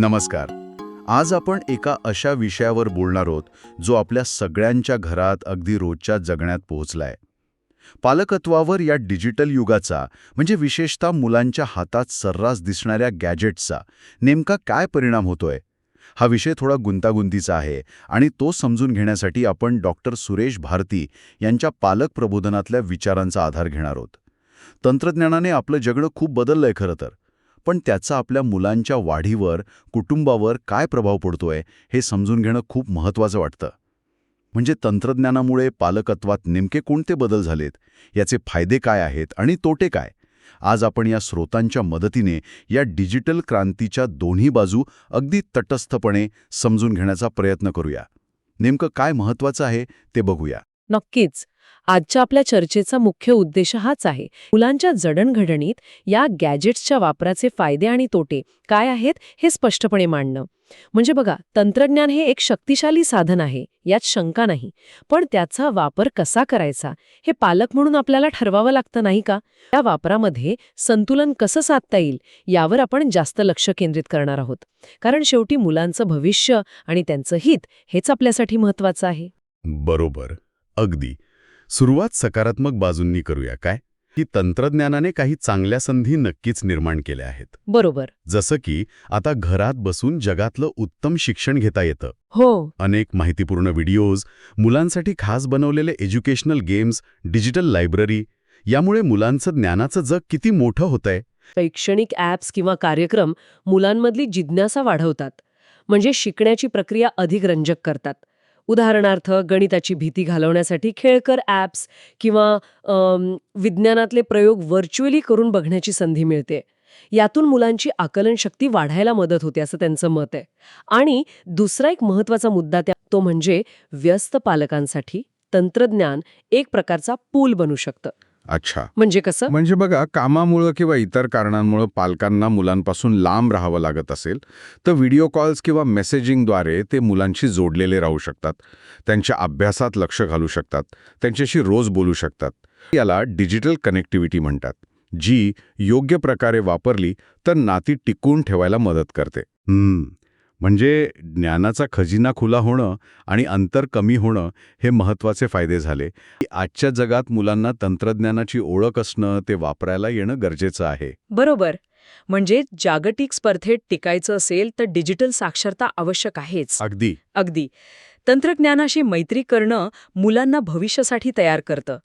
नमस्कार. आज आपण एका अशा विषयावर बोलणार आहोत जो आपल्या सगळ्यांच्या घरात अगदी रोजच्या जगण्यात पोहोचलाय. पालकत्वावर या डिजिटल युगाचा म्हणजे विशेषतः मुलांच्या हातात सर्रास दिसणाऱ्या गॅजेट्सचा नेमका काय परिणाम होतोय? हा विषय थोडा गुंतागुंतीचा आहे आणि तो समजून घेण्यासाठी आपण डॉक्टर सुरेश भारती यांच्या पालक प्रबोधनातल्या विचारांचा आधार घेणार आहोत. तंत्रज्ञानाने आपलं जगणं खूप बदललंय खरं तर. पण त्याचा आपल्या मुलांच्या वाढीवर कुटुंबावर काय प्रभाव पडतोय हे समजून घेणं खूप महत्त्वाचं वाटतं. म्हणजे तंत्रज्ञानामुळे पालकत्वात नेमके कोणते बदल झालेत याचे फायदे काय आहेत आणि तोटे काय? आज आपण या स्रोतांच्या मदतीने या डिजिटल क्रांतीच्या दोन्ही बाजू अगदी तटस्थपणे समजून घेण्याचा प्रयत्न करूया. नेमकं काय महत्त्वाचं आहे ते बघूया. नक्कीच. आजच्या आपल्या चर्चेचा मुख्य उद्देश हाच आहे. मुलांच्या जडणघडणीत या गॅजेट्सच्या वापराचे फायदे आणि तोटे काय आहेत हे स्पष्टपणे मांडणं. म्हणजे बघा तंत्रज्ञान हे एक शक्तिशाली साधन आहे यात शंका नाही. पण त्याचा वापर कसा करायचा हे पालक म्हणून आपल्याला ठरवावं लागतं नाही का? त्या वापरामध्ये संतुलन कसं साधता येईल यावर आपण जास्त लक्ष केंद्रित करणार आहोत. कारण शेवटी मुलांचं भविष्य आणि त्यांचं हित हेच आपल्यासाठी महत्वाचं आहे. बरोबर. अगदी. सुरुवात सकारात्मक बाजूंनी करूया. काय? की तंत्रज्ञानाने काही चांगल्या संधी नक्कीच निर्माण केल्या आहेत. बरोबर. जसं की आता घरात बसून जगातलं उत्तम शिक्षण घेता येतं. हो. अनेक माहितीपूर्ण व्हिडिओज मुलांसाठी खास बनवलेले एज्युकेशनल गेम्स डिजिटल लायब्ररी यामुळे मुलांचं ज्ञानाचं जग किती मोठं होतंय. शैक्षणिक ॲप्स किंवा कार्यक्रम मुलांमधली जिज्ञासा वाढवतात. म्हणजे शिकण्याची प्रक्रिया अधिक रंजक करतात. उदाहरणार्थ गणिताची भीती घालवण्यासाठी खेळकर ॲप्स किंवा विज्ञानातले प्रयोग व्हर्च्युअली करून बघण्याची संधी मिळते. यातून मुलांची आकलनशक्ती वाढायला मदत होते असं त्यांचं मत आहे. आणि दुसरा एक महत्त्वाचा मुद्दा त्या तो म्हणजे व्यस्त पालकांसाठी तंत्रज्ञान एक प्रकारचा पूल बनू शकतं. अच्छा. म्हणजे कसं? म्हणजे बघा कामामुळं किंवा इतर कारणांमुळं पालकांना मुलांपासून लांब राहावं लागत असेल तर व्हिडिओ कॉल्स किंवा मेसेजिंगद्वारे ते मुलांशी जोडलेले राहू शकतात. त्यांच्या अभ्यासात लक्ष घालू शकतात. त्यांच्याशी रोज बोलू शकतात. याला डिजिटल कनेक्टिव्हिटी म्हणतात जी योग्य प्रकारे वापरली तर नाती टिकून ठेवायला मदत करते. हम्म. म्हणजे ज्ञानाचा खजिना खुला होणं आणि अंतर कमी होणं हे महत्त्वाचे फायदे झाले. की आजच्या जगात मुलांना तंत्रज्ञानाची ओळख असणं ते वापरायला येणं गरजेचं आहे. बरोबर. म्हणजे जागतिक स्पर्धेत टिकायचं असेल तर डिजिटल साक्षरता आवश्यक आहेच. अगदी. अगदी. तंत्रज्ञानाशी मैत्री करणं मुलांना भविष्यासाठी तयार करतं.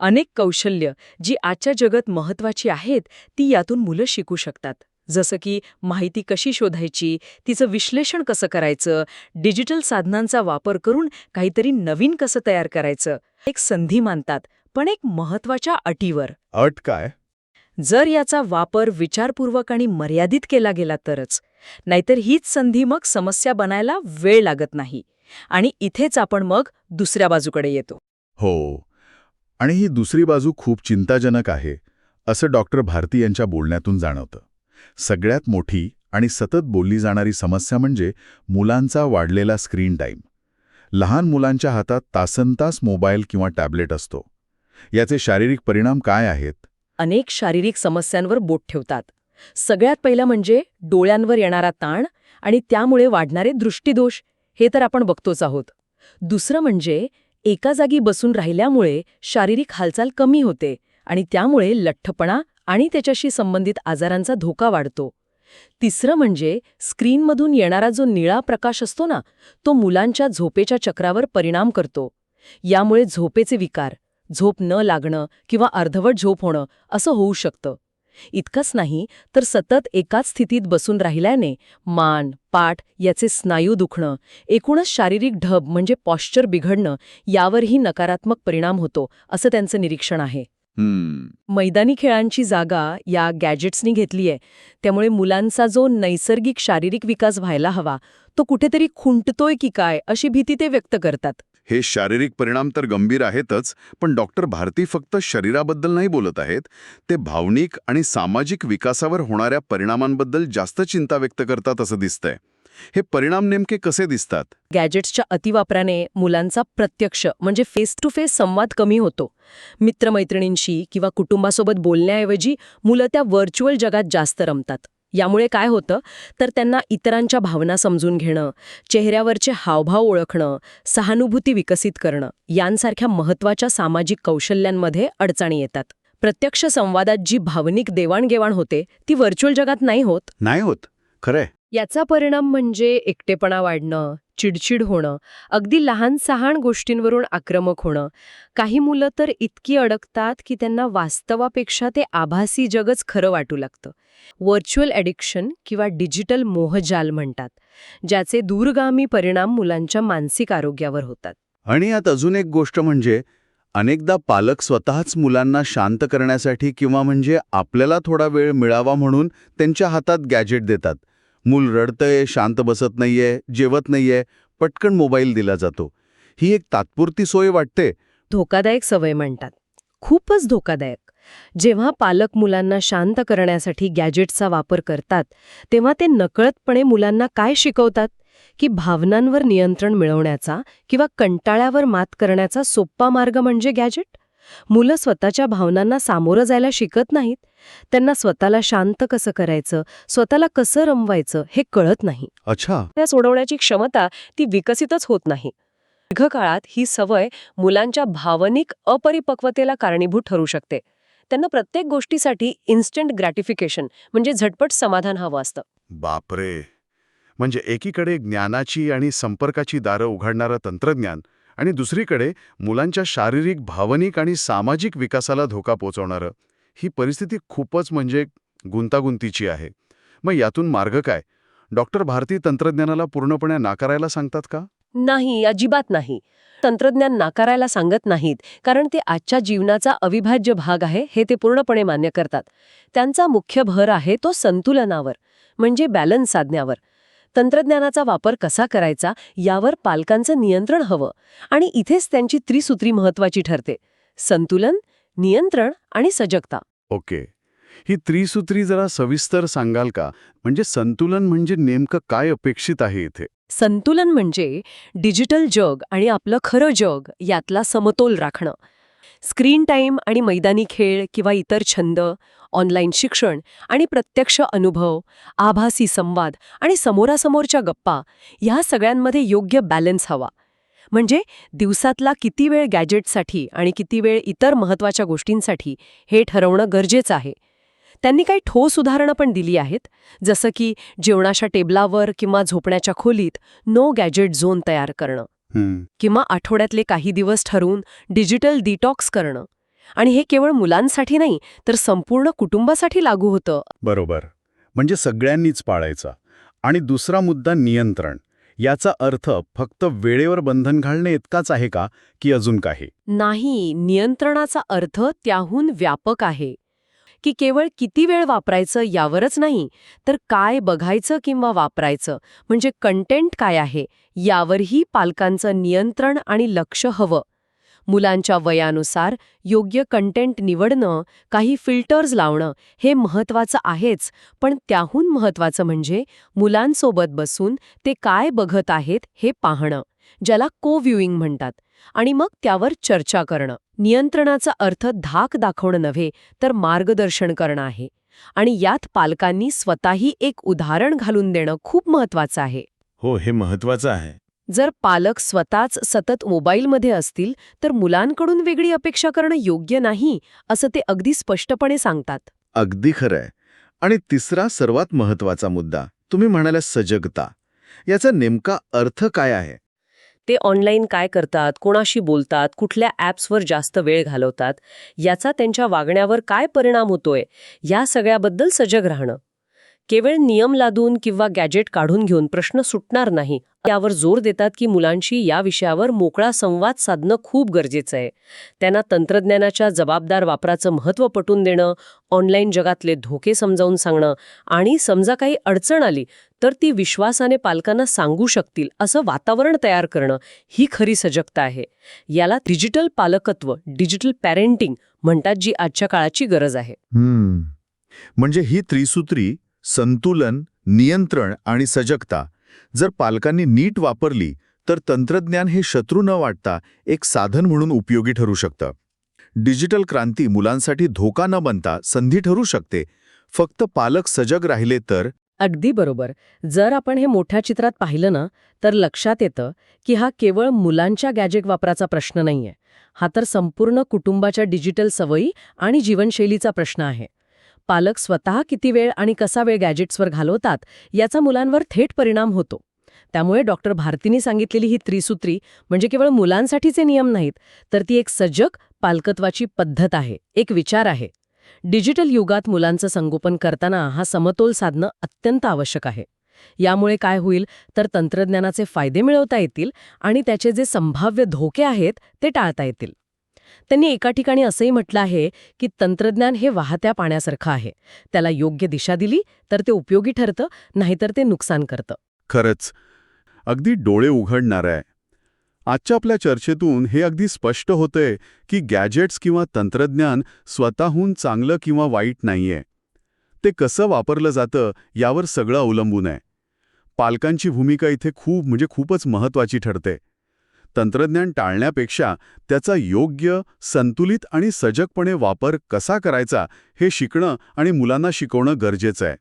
अनेक कौशल्य जी आजच्या जगात महत्वाची आहेत ती यातून मुलं शिकू शकतात. जसं की माहिती कशी शोधायची तिचं विश्लेषण कसं करायचं डिजिटल साधनांचा वापर करून काहीतरी नवीन कसं तयार करायचं एक संधी मानतात पण एक महत्त्वाच्या अटीवर. अट काय? जर याचा वापर विचारपूर्वक आणि मर्यादित केला गेला तरच नाहीतर हीच संधी मग समस्या बनायला वेळ लागत नाही आणि इथेच आपण मग दुसऱ्या बाजूकडे येतो. हो. आणि ही दुसरी बाजू खूप चिंताजनक आहे असं डॉक्टर भारती यांच्या बोलण्यातून जाणवतं. सगळ्यात मोठी आणि सतत बोलली जाणारी समस्या म्हणजे मुलांचा वाढलेला स्क्रीन टाईम लहान मुलांच्या हातात तासनतास मोबाईल किंवा टॅबलेट असतो. याचे शारीरिक परिणाम काय आहेत? अनेक शारीरिक समस्यांवर बोट ठेवतात. सगळ्यात पहिलं म्हणजे डोळ्यांवर येणारा ताण आणि त्यामुळे वाढणारे दृष्टीदोष हे तर आपण बघतोच आहोत. दुसरं म्हणजे एका जागी बसून राहिल्यामुळे शारीरिक हालचाल कमी होते आणि त्यामुळे लठ्ठपणा आणि त्याच्याशी संबंधित आजारांचा धोका वाढतो. तिसरं म्हणजे स्क्रीनमधून येणारा जो निळा प्रकाश असतो ना तो मुलांच्या झोपेच्या चक्रावर परिणाम करतो. यामुळे झोपेचे विकार झोप न लागणं किंवा अर्धवट झोप होणं असं होऊ शकतं. इतकंच नाही तर सतत एकाच स्थितीत बसून राहिल्याने मान पाठ याचे स्नायू दुखणं एकूणच शारीरिक ढब म्हणजे पॉश्चर बिघडणं यावरही नकारात्मक परिणाम होतो असं त्यांचं निरीक्षण आहे. मैदानी खेळांची जागा या गॅजेट्सनी घेतली आहे त्यामुळे मुलांचा जो नैसर्गिक शारीरिक विकास व्हायला हवा तो कुठेतरी खुंटतोय की काय अशी भीती ते व्यक्त करतात. हे शारीरिक परिणाम तर गंभीर आहेतच पण डॉक्टर भारती फक्त शरीराबद्दल नाही बोलत आहेत. ते भावनिक आणि सामाजिक विकासावर होणाऱ्या परिणामांबद्दल जास्त चिंता व्यक्त करतात असं दिसतंय. हे परिणाम नेमके कसे दिसतात? गॅजेट्सच्या अतिवापराने मुलांचा प्रत्यक्ष म्हणजे फेस टू फेस संवाद कमी होतो. मित्रमैत्रिणींशी किंवा कुटुंबासोबत बोलण्याऐवजी मुलं त्या व्हर्च्युअल जगात जास्त रमतात. यामुळे काय होतं? तर त्यांना इतरांच्या भावना समजून घेणं चेहऱ्यावरचे हावभाव ओळखणं सहानुभूती विकसित करणं यांसारख्या महत्त्वाच्या सामाजिक कौशल्यांमध्ये अडचणी येतात. प्रत्यक्ष संवादात जी भावनिक देवाणघेवाण होते ती व्हर्च्युअल जगात नाही होत. नाही होत. खरंय. याचा परिणाम म्हणजे एकटेपणा वाढणं चिडचिड होणं अगदी लहान सहान गोष्टींवरून आक्रमक होणं. काही मुलं तर इतकी अडकतात की त्यांना वास्तवापेक्षा ते आभासी जगच खरं वाटू लागतं. व्हर्च्युअल ॲडिक्शन किंवा डिजिटल मोहजाल म्हणतात ज्याचे दूरगामी परिणाम मुलांच्या मानसिक आरोग्यावर होतात. आणि यात अजून एक गोष्ट म्हणजे अनेकदा पालक स्वतःच मुलांना शांत करण्यासाठी किंवा म्हणजे आपल्याला थोडा वेळ मिळावा म्हणून त्यांच्या हातात गॅजेट देतात. मूल रडतंय शांत बसत नाहीये जेवत नाहीये पटकन मोबाईल दिला जातो. ही एक तात्पुरती सोय वाटते. धोकादायक सवय म्हणतात. खूपच धोकादायक. जेव्हा पालक मुलांना शांत करण्यासाठी गॅजेटचा वापर करतात तेव्हा ते नकळतपणे मुलांना काय शिकवतात? की भावनांवर नियंत्रण मिळवण्याचा किंवा कंटाळ्यावर मात करण्याचा सोप्पा मार्ग म्हणजे गॅजेट? मुलं स्वतःच्या भावनांना सामोरं जायला शिकत नाहीत. त्यांना स्वतःला शांत कसं करायचं स्वतःला कसं रमवायचं हे कळत नाही. अच्छा. त्या सोडवण्याची क्षमता ती विकसितच होत नाही. दीर्घकाळात ही सवय मुलांच्या भावनिक अपरिपक्वतेला कारणीभूत ठरू शकते. त्यांना प्रत्येक गोष्टीसाठी इन्स्टंट ग्रॅटिफिकेशन म्हणजे झटपट समाधान हवं असतं. बापरे! म्हणजे एकीकडे ज्ञानाची आणि संपर्काची दारं उघडणारं तंत्रज्ञान आणि दुसरीकडे मुलांच्या शारीरिक भावनिक आणि सामाजिक विकासाला धोका पोचवणारं. ही परिस्थिती खूपच म्हणजे गुंतागुंतीची आहे. मग यातून मार्ग काय? डॉक्टर भारती तंत्रज्ञानाला पूर्णपणे नाकारायला सांगतात का? नाही अजिबात नाही. तंत्रज्ञान नाकारायला सांगत नाहीत कारण ते आजच्या जीवनाचा अविभाज्य भाग आहे हे ते पूर्णपणे मान्य करतात. त्यांचा मुख्य भर आहे तो संतुलनावर म्हणजे बॅलन्स साधण्यावर. तंत्रज्ञानाचा वापर कसा करायचा यावर पालकांचं नियंत्रण हवं आणि इथेच त्यांची त्रिसूत्री महत्वाची ठरते. संतुलन नियंत्रण आणि सजगता. ओके. ही त्रिसूत्री जरा सविस्तर सांगाल का? म्हणजे संतुलन म्हणजे नेमकं काय अपेक्षित आहे इथे? संतुलन म्हणजे डिजिटल जग आणि आपलं खरं जग यातला समतोल राखणं. स्क्रीन टाईम आणि मैदानी खेळ किंवा इतर छंद ऑनलाईन शिक्षण आणि प्रत्यक्ष अनुभव आभासी संवाद आणि समोरासमोरच्या गप्पा ह्या सगळ्यांमध्ये योग्य बॅलन्स हवा. म्हणजे दिवसातला किती वेळ गॅजेटसाठी आणि किती वेळ इतर महत्त्वाच्या गोष्टींसाठी हे ठरवणं गरजेचं आहे. त्यांनी काही ठोस उदाहरणं पण दिली आहेत जसं की जेवणाच्या टेबलावर किंवा झोपण्याच्या खोलीत नो गॅजेट झोन तयार करणं. किंवा आठवड्यातले काही दिवस ठरवून डिजिटल डिटॉक्स करणं. आणि हे केवळ मुलांसाठी नाही तर संपूर्ण कुटुंबासाठी लागू होतं. बरोबर. म्हणजे सगळ्यांनीच पाळायचा. आणि दुसरा मुद्दा नियंत्रण. याचा अर्थ फक्त वेळेवर बंधन घालणे इतकाच आहे का की अजून काही? नाही नियंत्रणाचा अर्थ त्याहून व्यापक आहे. की केवळ किती वेळ वापरायचं यावरच नाही तर काय बघायचं किंवा वापरायचं म्हणजे कंटेंट काय आहे यावरही पालकांचं नियंत्रण आणि लक्ष हवं. मुलांच्या वयानुसार योग्य कंटेंट निवडणं काही फिल्टर्स लावणं हे महत्वाचं आहेच पण त्याहून महत्वाचं म्हणजे मुलांसोबत बसून ते काय बघत आहेत हे पाहणं. ज्याला को व्ह्युईंग म्हणतात. आणि मग त्यावर चर्चा करणं. नियंत्रणाचा अर्थ धाक दाखवणं नव्हे तर मार्गदर्शन करणं आहे. आणि यात पालकांनी स्वतःही एक उदाहरण घालून देणं खूप महत्वाचं आहे. हो हे महत्वाचं आहे. जर पालक स्वतःच सतत मोबाईलमध्ये असतील तर मुलांकडून वेगळी अपेक्षा करणं योग्य नाही असं ते अगदी स्पष्टपणे सांगतात. अगदी खरंय आणि तिसरा सर्वात महत्त्वाचा मुद्दा तुम्ही म्हणाल्या सजगता. याचा नेमका अर्थ काय आहे? ते ऑनलाईन काय करतात कोणाशी बोलतात कुठल्या ॲप्सवर जास्त वेळ घालवतात याचा त्यांच्या वागण्यावर काय परिणाम होतोय या सगळ्याबद्दल सजग राहणं. केवळ नियम लादून किंवा गॅजेट काढून घेऊन प्रश्न सुटणार नाही. त्यावर जोर देतात की मुलांशी या विषयावर मोकळा संवाद साधणं खूप गरजेचं आहे. त्यांना तंत्रज्ञानाच्या जबाबदार वापराचं महत्त्व पटून देणं ऑनलाईन जगातले धोके समजावून सांगणं आणि समजा काही अडचण आली तर ती विश्वासाने पालकांना सांगू शकतील असं वातावरण तयार करणं ही खरी सजगता आहे. याला डिजिटल पालकत्व डिजिटल पॅरेंटिंग म्हणतात जी आजच्या काळाची गरज आहे. म्हणजे ही त्रिसूत्री संतुलन नियंत्रण आणि सजगता. जर पालकांनी नीट वापरली तर तंत्रज्ञान हे शत्रू न वाटता एक साधन म्हणून उपयोगी ठरू शकतं. डिजिटल क्रांती मुलांसाठी धोका न बनता संधी ठरू शकते. फक्त पालक सजग राहिले तर? अगदी बरोबर. जर आपण हे मोठ्या चित्रात पाहिलं ना तर लक्षात येतं की हा केवळ मुलांच्या गॅजेट वापराचा प्रश्न नाहीये. हा तर संपूर्ण कुटुंबाच्या डिजिटल सवयी आणि जीवनशैलीचा प्रश्न आहे. पालक स्वतः किती वेळ आणि कसा वेळ गॅजेट्सवर घालवतात याचा मुलांवर थेट परिणाम होतो. त्यामुळे डॉक्टर भारतीने सांगितलेली ही त्रिसूत्री म्हणजे केवळ मुलांसाठीचे नियम नाहीत तर ती एक सजग पालकत्वाची पद्धत आहे एक विचार आहे. डिजिटल युगात मुलांचं संगोपन करताना हा समतोल साधणं अत्यंत आवश्यक आहे. यामुळे काय होईल तर तंत्रज्ञानाचे फायदे मिळवता येतील आणि त्याचे जे संभाव्य धोके आहेत ते टाळता येतील. त्यांनी एका ठिकाणी असंही म्हटलं आहे की तंत्रज्ञान हे वाहत्या पाण्यासारखं आहे. त्याला योग्य दिशा दिली तर ते उपयोगी ठरतं नाहीतर ते नुकसान करतं. खरंच. अगदी डोळे उघडणार आहे. आजच्या आपल्या चर्चेतून हे अगदी स्पष्ट होतंय की गॅजेट्स किंवा तंत्रज्ञान स्वतःहून चांगलं किंवा वाईट नाहीये. ते कसं वापरलं जातं यावर सगळं अवलंबून आहे. पालकांची भूमिका इथे खूप म्हणजे खूपच महत्वाची ठरते. तंत्रज्ञान टाळण्यापेक्षा त्याचा योग्य संतुलित आणि सजगपणे वापर कसा करायचा हे शिकणं आणि मुलांना शिकवणं गरजेचं आहे.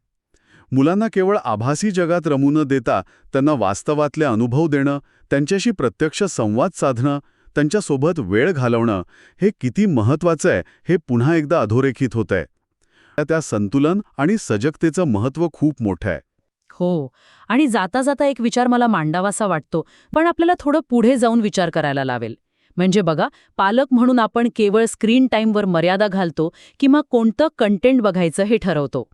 मुलांना केवळ आभासी जगात रमू न देता त्यांना वास्तवातले अनुभव देणं त्यांच्याशी प्रत्यक्ष संवाद साधणं त्यांच्यासोबत वेळ घालवणं हे किती महत्वाचं आहे हे पुन्हा एकदा अधोरेखित होत आहे त्या संतुलन आणि सजगतेचं महत्त्व खूप मोठं आहे. हो. आणि जाता जाता एक विचार मला मांडावासा वाटतो पण आपल्याला थोडं पुढे जाऊन विचार करायला लावेल. म्हणजे बघा पालक म्हणून आपण केवळ स्क्रीन टाईमवर मर्यादा घालतो किंवा कोणतं कंटेंट बघायचं हे ठरवतो.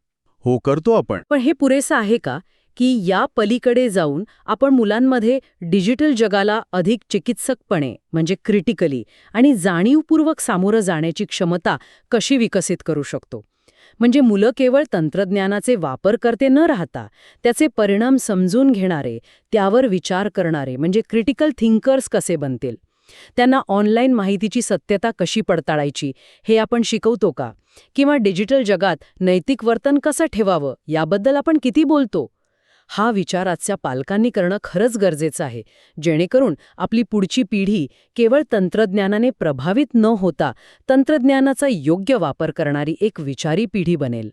हो करतो आपण. पण हे पुरेसं आहे का? की या पलीकडे जाऊन आपण मुलांमध्ये डिजिटल जगाला अधिक चिकित्सकपणे म्हणजे क्रिटिकली आणि जाणीवपूर्वक सामोरं जाण्याची क्षमता कशी विकसित करू शकतो? म्हणजे मुलं केवळ तंत्रज्ञानाचे वापरकर्ते न राहता त्याचे परिणाम समजून घेणारे त्यावर विचार करणारे म्हणजे क्रिटिकल थिंकर्स कसे बनतील? त्यांना ऑनलाईन माहितीची सत्यता कशी पडताळायची हे आपण शिकवतो का? किंवा डिजिटल जगात नैतिक वर्तन कसं ठेवावं याबद्दल आपण किती बोलतो? हा विचार आजच्या पालकांनी करणं खरंच गरजेचं आहे. जेणेकरून आपली पुढची पिढी केवळ तंत्रज्ञानाने प्रभावित न होता तंत्रज्ञानाचा योग्य वापर करणारी एक विचारी पिढी बनेल.